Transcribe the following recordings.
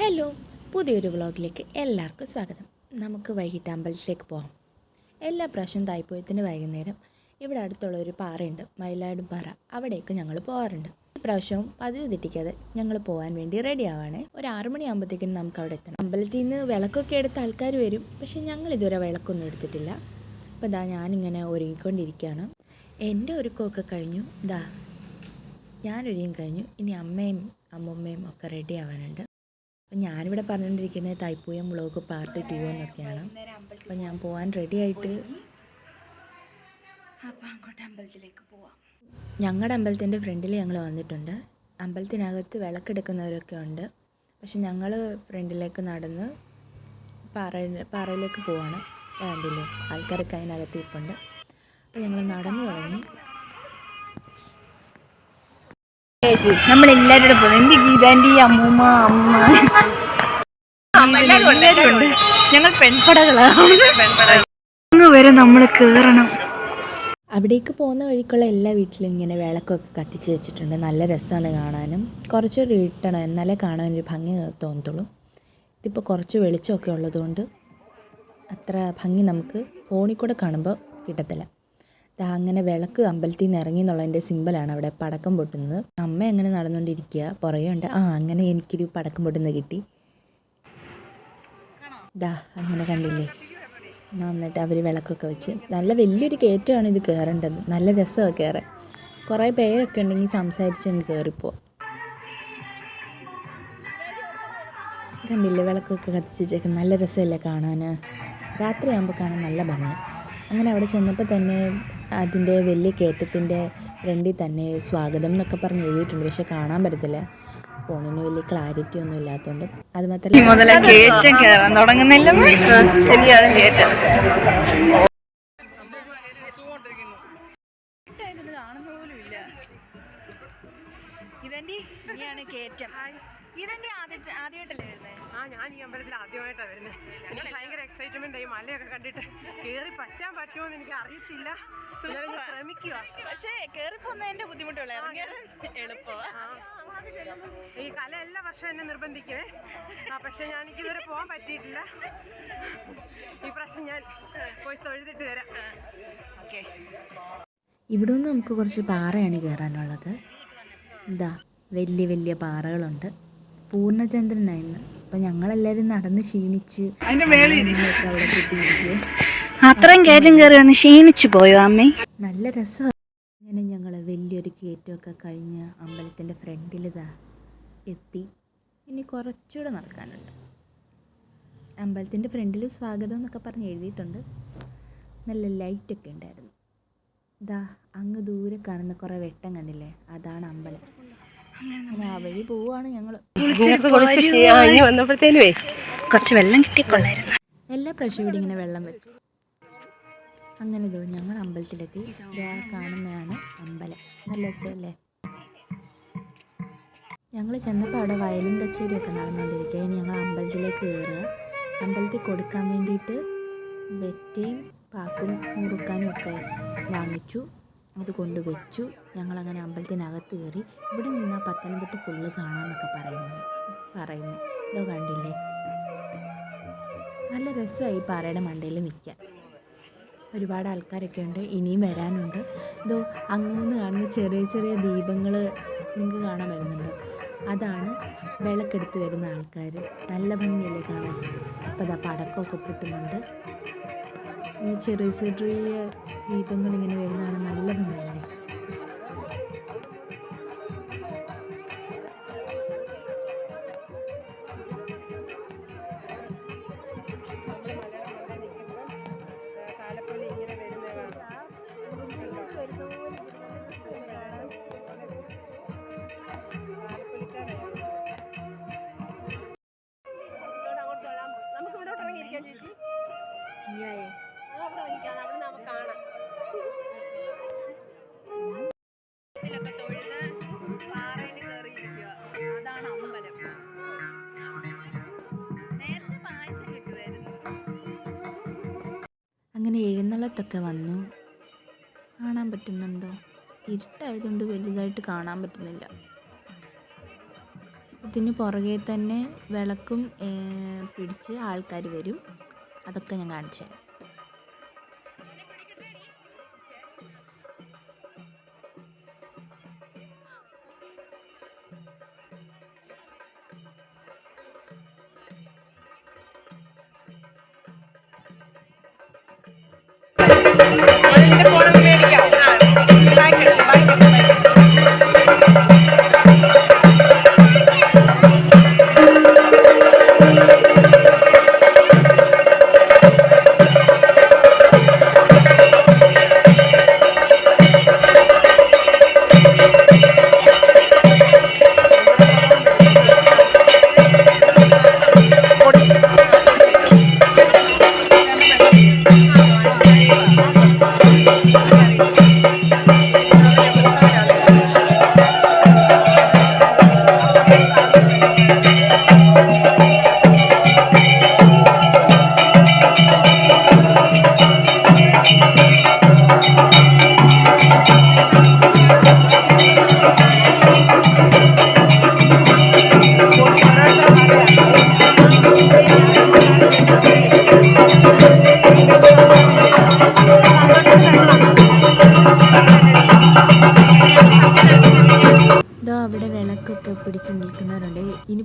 Hello പുതിയൊരു വ്ളോഗിലേക്ക് എല്ലാവർക്കും സ്വാഗതം. നമുക്ക് വൈകിട്ട് അമ്പലത്തിലേക്ക് പോകാം. എല്ലാ പ്രാവശ്യവും തായ്പോയത്തിന് വൈകുന്നേരം ഇവിടെ അടുത്തുള്ള ഒരു പാറയുണ്ട് മയിലാടും പാറ. അവിടേക്ക് ഞങ്ങൾ പോകാറുണ്ട്. പ്രാവശ്യവും പതിവ് തെറ്റിക്കാതെ ഞങ്ങൾ പോകാൻ വേണ്ടി റെഡി ആവാണ്. ഒരു ആറു മണിയാകുമ്പോഴത്തേക്കും നമുക്ക് അവിടെ എത്തണം. അമ്പലത്തിൽ നിന്ന് വിളക്കൊക്കെ എടുത്ത ആൾക്കാർ വരും പക്ഷേ ഞങ്ങൾ ഇതുവരെ വിളക്കൊന്നും എടുത്തിട്ടില്ല. അപ്പോൾ ഇതാ ഞാനിങ്ങനെ ഒരുങ്ങിക്കൊണ്ടിരിക്കുകയാണ്. എന്റെ ഒരുക്കമൊക്കെ കഴിഞ്ഞു. ഇതാ ഞാനൊരുങ്ങി കഴിഞ്ഞു. ഇനി അമ്മയും അമ്മമ്മയും ഒക്കെ റെഡി ആവാനുണ്ട്. അപ്പം ഞാനിവിടെ പറഞ്ഞുകൊണ്ടിരിക്കുന്നത് തൈപ്പൂയം വ്ളോഗ് പാർട്ട് ടു എന്നൊക്കെയാണ്. അപ്പം ഞാൻ പോകാൻ റെഡി ആയിട്ട് അങ്ങോട്ട് അമ്പലത്തിലേക്ക് പോവാം. ഞങ്ങളുടെ അമ്പലത്തിന്റെ ഫ്രണ്ടിൽ ഞങ്ങൾ വന്നിട്ടുണ്ട്. അമ്പലത്തിനകത്ത് വിളക്കെടുക്കുന്നവരൊക്കെ ഉണ്ട്. പക്ഷെ ഞങ്ങൾ ഫ്രണ്ടിലേക്ക് നടന്ന് പാറ പാറയിലേക്ക് പോവാണ്. വേണ്ടില്ലേ കണ്ടില്ലേ? ആൾക്കാരൊക്കെ അതിനകത്ത് ഇപ്പുണ്ട്. അപ്പോൾ ഞങ്ങൾ നടന്നു തുടങ്ങി. നമ്മളെല്ലാവരും പോകും എന്റെ ഗീതാന്റെ അമ്മൂമ്മ അമ്മ എല്ലാവരും ഉണ്ട് ഞങ്ങൾ പെൺപടകളാണ് അങ്ങ് വരെ നമ്മൾ കയറണം അവിടേക്ക് പോകുന്ന വഴിക്കുള്ള എല്ലാ വീട്ടിലും ഇങ്ങനെ വിളക്കൊക്കെ കത്തിച്ച് വെച്ചിട്ടുണ്ട്. നല്ല രസമാണ് കാണാനും. കുറച്ചൊരു ഇട്ടണം എന്നാലേ കാണാൻ ഒരു ഭംഗി തോന്നത്തുള്ളൂ. ഇതിപ്പോൾ കുറച്ച് വെളിച്ചമൊക്കെ ഉള്ളതുകൊണ്ട് അത്ര ഭംഗി നമുക്ക് ഫോണിൽ കൂടെ കാണുമ്പോൾ കിട്ടത്തില്ല. അങ്ങനെ വിളക്ക് അമ്പലത്തിൽ നിന്ന് ഇറങ്ങി എന്നുള്ളതിന്റെ സിമ്പിളാണ് അവിടെ പടക്കം പൊട്ടുന്നത്. അമ്മ അങ്ങനെ നടന്നുകൊണ്ടിരിക്കുക പുറകുണ്ട് ആ അങ്ങനെ എനിക്കൊരു പടക്കം പൊട്ടുന്നത് കിട്ടി. ദാ അങ്ങനെ കണ്ടില്ലേ? നന്നായിട്ട് അവർ വിളക്കൊക്കെ വെച്ച്. നല്ല വലിയൊരു കയറ്റമാണ് ഇത് കയറേണ്ടത്. നല്ല രസമാണ് കയറാൻ. കുറേ പേരൊക്കെ ഉണ്ടെങ്കിൽ സംസാരിച്ച് അങ്ങ് കയറിപ്പോ കണ്ടില്ലേ വിളക്കൊക്കെ കത്തിച്ച് വെച്ചേക്ക് നല്ല രസമല്ലേ കാണാൻ രാത്രിയാകുമ്പോൾ കാണാൻ നല്ല ഭംഗി അങ്ങനെ അവിടെ ചെന്നപ്പോൾ തന്നെ അതിന്റെ വലിയ കയറ്റത്തിന്റെ ഫ്രണ്ടിൽ തന്നെ സ്വാഗതം എന്നൊക്കെ പറഞ്ഞ് എഴുതിയിട്ടുണ്ട്. പക്ഷെ കാണാൻ പറ്റത്തില്ല. ഫോണിന് വലിയ ക്ലാരിറ്റി ഒന്നും ഇല്ലാത്തതുകൊണ്ട് അത് മാത്രമല്ല ഇതെന്റെ ഇനിയാണ് കയറ്റം ഇതെന്റെ ആദ്യത്തെ ആദ്യമായിട്ടല്ലേ വരുന്നത് ആ ഞാൻ ഈ അമ്പലത്തിൽ ആദ്യമായിട്ടാണ് വരുന്നത് എനിക്ക് ഭയങ്കര എക്സൈറ്റ്മെന്റ് ആയി. മലയൊക്കെ കണ്ടിട്ട് കയറി പറ്റാൻ പറ്റുമോ എന്ന് എനിക്ക് അറിയത്തില്ല. ശ്രമിക്കുക പക്ഷേ കയറിപ്പോന്നതിന്റെ ബുദ്ധിമുട്ടുള്ള. ഈ കല എല്ലാ വർഷവും എന്നെ നിർബന്ധിക്കുവേ. ആ പക്ഷെ ഞാൻ എനിക്കിതുവരെ പോകാൻ പറ്റിയിട്ടില്ല. ഈ പ്രാവശ്യം ഞാൻ പോയി തൊഴുതിട്ട് വരാം. ഓക്കെ. ഇവിടെ നിന്ന് നമുക്ക് കുറച്ച് പാറയാണ് കയറാനുള്ളത്. ഇതാ വലിയ വലിയ പാറകളുണ്ട്. പൂർണചന്ദ്രനായിരുന്നു. അപ്പം ഞങ്ങളെല്ലാവരും നടന്ന് ക്ഷീണിച്ച് അവിടെ അത്രയും കയറ്റം കയറി വന്ന് ക്ഷീണിച്ചു പോയോ അമ്മേ? നല്ല രസമാണ് അങ്ങനെ ഞങ്ങൾ വലിയൊരു കയറ്റമൊക്കെ കഴിഞ്ഞ് അമ്പലത്തിന്റെ ഫ്രണ്ടിൽ ഇതാ എത്തി. ഇനി കുറച്ചുകൂടെ നടക്കാനുണ്ട്. അമ്പലത്തിന്റെ ഫ്രണ്ടിൽ സ്വാഗതം എന്നൊക്കെ പറഞ്ഞ് എഴുതിയിട്ടുണ്ട്. നല്ല ലൈറ്റൊക്കെ ഉണ്ടായിരുന്നു. ഇതാ അങ്ങ് ദൂരെ കാണുന്ന കുറേ വെട്ടം കണ്ടില്ലേ? അതാണ് അമ്പലം. അങ്ങനെ ആ വഴി പോവാണ് ഞങ്ങൾ ഇനി വന്നപ്പോഴത്തേനുവേ. കുറച്ച് വെള്ളം കിട്ടിക്കൊള്ളായിരുന്നു എല്ലാ പ്രാവശ്യം ഇവിടെ ഇങ്ങനെ വെള്ളം വെക്കും അങ്ങനെ ഇതോ ഞങ്ങൾ അമ്പലത്തിലെത്തി. ഇതാ കാണുന്നതാണ് അമ്പലം. നല്ല രസമല്ലേ? ഞങ്ങൾ ചെന്നപ്പോൾ അവിടെ വയലിൻ കച്ചേരിയൊക്കെ നടന്നുകൊണ്ടിരിക്കുക ഇനി ഞങ്ങൾ അമ്പലത്തിലേക്ക് കയറുക അമ്പലത്തിൽ കൊടുക്കാൻ വേണ്ടിയിട്ട് വെറ്റയും പാക്കും മുറുക്കാനും ഒക്കെ വാങ്ങിച്ചു. അത് കൊണ്ട് വെച്ചു ഞങ്ങളങ്ങനെ അമ്പലത്തിനകത്ത് കയറി ഇവിടെ നിന്നാൽ പത്തനംതിട്ട ഫുള്ള് കാണാമെന്നൊക്കെ പറയുന്നു. പറയുന്നു. ഇതോ കണ്ടില്ലേ? നല്ല രസമായി പാറയുടെ മണ്ടയിൽ നിൽക്കാൻ ഒരുപാട് ആൾക്കാരൊക്കെ ഉണ്ട് ഇനിയും വരാനുണ്ട്. ഇതോ അങ്ങൂന്ന് കാണുന്ന ചെറിയ ചെറിയ ദീപങ്ങൾ നിങ്ങൾക്ക് കാണാൻ വരുന്നുണ്ടോ. അതാണ് വിളക്കെടുത്ത് വരുന്ന ആൾക്കാർ നല്ല ഭംഗിയല്ലേ കാണാൻ? അപ്പോൾ അതാ പടക്കമൊക്കെ പൊട്ടുന്നുണ്ട്. ചെറിയ ചെറിയ ദീപങ്ങൾ ഇങ്ങനെ വരുന്നതാണ് നല്ല ഭംഗിയല്ലേ? ഇറങ്ങിക്കാം അവിടെ നമുക്ക് കാണാം. ഇതിലൊക്കെ പാറയിൽ കയറിയിരിക്കുക. അതാണ് അമ്പലം. നേരത്തെ പായസം കിട്ടുമായിരുന്നു. അങ്ങനെ എഴുന്നള്ളത്തൊക്കെ വന്നു. കാണാൻ പറ്റുന്നുണ്ടോ? ഇരുട്ടായതുകൊണ്ട് വലുതായിട്ട് കാണാൻ പറ്റുന്നില്ല. ഇതിന് പുറകെ തന്നെ വിളക്കും പിടിച്ച് ആൾക്കാർ വരും. അതൊക്കെ ഞാൻ കാണിച്ചു തരാം போனது.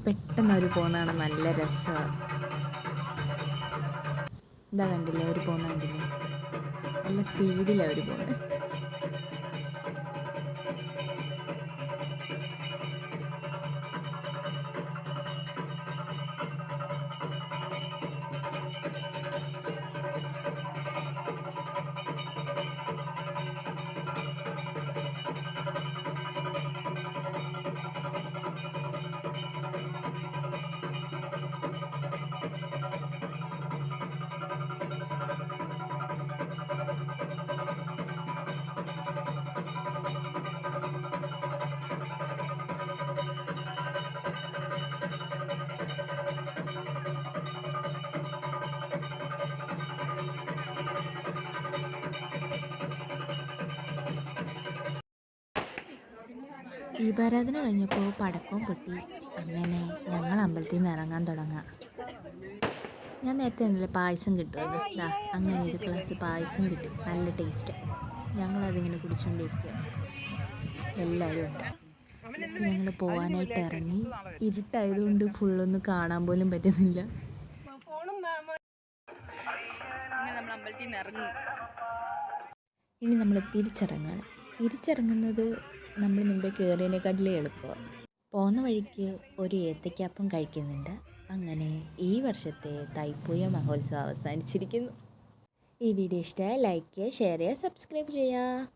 പെട്ടെന്ന് അവർ പോകുന്നതാണ് നല്ല രസമാണ് ഇതാ കണ്ടില്ലേ അവർ പോകുന്ന കണ്ടില്ലേ? നല്ല സ്പീഡിലാണ് അവർ പോകുന്നത് ദീപാരാധന കഴിഞ്ഞപ്പോൾ പടക്കവും പൊട്ടി. അങ്ങനെ ഞങ്ങൾ അമ്പലത്തിൽ നിന്ന് ഇറങ്ങാൻ തുടങ്ങാം. ഞാൻ നേരത്തെ പറഞ്ഞില്ലേ പായസം കിട്ടും അത് അങ്ങനെ ഒരു ഗ്ലാസ് പായസം കിട്ടി. നല്ല ടേസ്റ്റ് ഞങ്ങളതിങ്ങനെ കുടിച്ചുകൊണ്ടിരിക്കുക എല്ലാവരും ഉണ്ട്. ഞങ്ങൾ പോകാനായിട്ട് ഇറങ്ങി. ഇരുട്ടായതുകൊണ്ട് ഫുള്ളൊന്നും കാണാൻ പോലും പറ്റുന്നില്ല. ഇനി നമ്മൾ തിരിച്ചിറങ്ങാണ്. തിരിച്ചിറങ്ങുന്നത് നമ്മൾ മുമ്പേ കയറിയതിനെക്കാട്ടിലും എളുപ്പമാണ്. പോകുന്ന വഴിക്ക് ഒരു ഏത്തയ്ക്കാപ്പം കഴിക്കുന്നുണ്ട്. അങ്ങനെ ഈ വർഷത്തെ തൈപ്പൂയ മഹോത്സവം അവസാനിച്ചിരിക്കുന്നു. ഈ വീഡിയോ ഇഷ്ടമായ ലൈക്ക് ചെയ്യുക ഷെയർ ചെയ്യുക സബ്സ്ക്രൈബ് ചെയ്യുക.